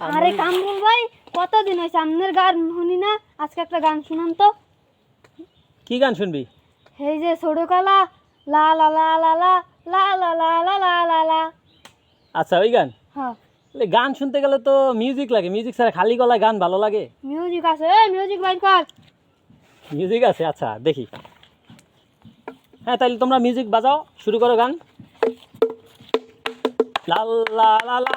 আরে কামরুল ভাই কতদিন হয়েছে আপনার গান শুনি না আজকে একটা গান শুনান তো কি গান শুনবি এই যে ছোটকালা লা লা লা লা লা লা লা লা লা লা লা লা আচ্ছা ওই গান হ্যাঁ গান শুনতে গেলে তো মিউজিক লাগে মিউজিক ছাড়া খালি গলায় গান ভালো লাগে মিউজিক আছে এই মিউজিক বাই কর মিউজিক আছে আচ্ছা দেখি হ্যাঁ তাহলে তোমরা মিউজিক বাজাও শুরু করো গান লা লা লা লা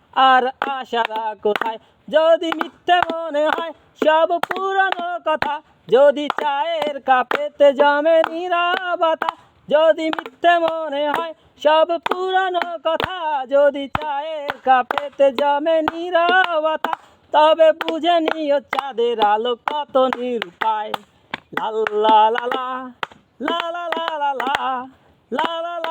আর আশারা কোথায়? যদি মিথ্যে মনে হয়, সব পুরানো কথা। যদি চায়ের কাপেতে জমে নিরাবতা। যদি মিথ্যে মনে হয়, সব পুরানো কথা। যদি চায়ের কাপেতে জমে নিরাবতা, তবে বুঝে নিও চাঁদের আলো কত নিরুপায়। লাল লা লা লা লা লা লা লা লা লা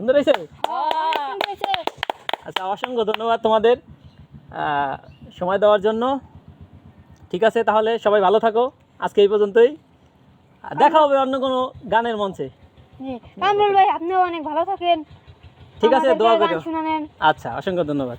সুন্দর হয়েছে। আচ্ছা অসংখ্য ধন্যবাদ তোমাদের সময় দেওয়ার জন্য। ঠিক আছে তাহলে সবাই ভালো থাকো। আজকে এই পর্যন্তই। দেখা হবে অন্য কোনো গানের মঞ্চে। কামরুল ভাই আপনিও অনেক ভালো থাকেন। ঠিক আছে দোয়া করো। আচ্ছা অসংখ্য ধন্যবাদ।